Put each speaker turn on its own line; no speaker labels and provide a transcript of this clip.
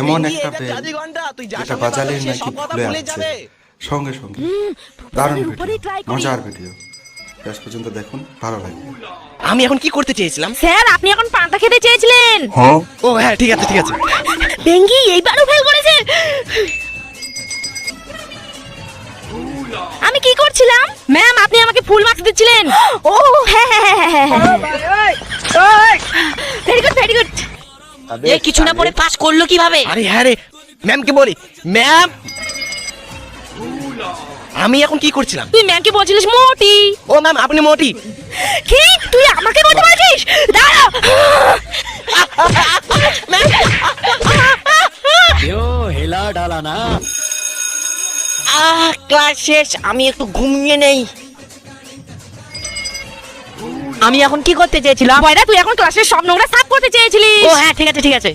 এমন একটা
এটা
বেল যেটা
বলছিস,
নাকি
ভুলে
আসছে।
যাবে।
সঙ্গে সঙ্গে। দারুণ ভিডিও মজার ভিডিও শেষ পর্যন্ত দেখুন ভালো লাগবে।
আমি এখন কি করতে চেয়েছিলাম?
স্যার আপনি এখন পান্তা খেতে চেয়েছিলেন। হ্যাঁ।
ও হ্যাঁ ঠিক আছে ঠিক আছে।
বেঙ্গি এইবারও ফেল করেছে আমি কি করছিলাম? ম্যাম আপনি আমাকে ফুল মার্কস দিচ্ছিলেন। ও! হ্যাঁ হ্যাঁ হ্যাঁ হ্যাঁ।
এ কিছু না পড়ে পাস করল কীভাবে?
আরে হ্যাঁ রে ম্যামকে বলি? ম্যাম আমি এখন কি করছিলাম?
তুই ম্যামকে বলছিলিস? মোটি।
ও ম্যাম আপনি মোটি।
কি? তুই আমাকে বলতে বলছিস? দাঁড়া।
আহ ক্লাস শেষ। আমি একটু ঘুমিয়ে নেই। আমি এখন কি করতে চেয়েছিলাম?
তুই এখন ক্লাসের সব নোংরা সাফ করতে চেয়েছিলি
ও হ্যাঁ ঠিক আছে ঠিক আছে।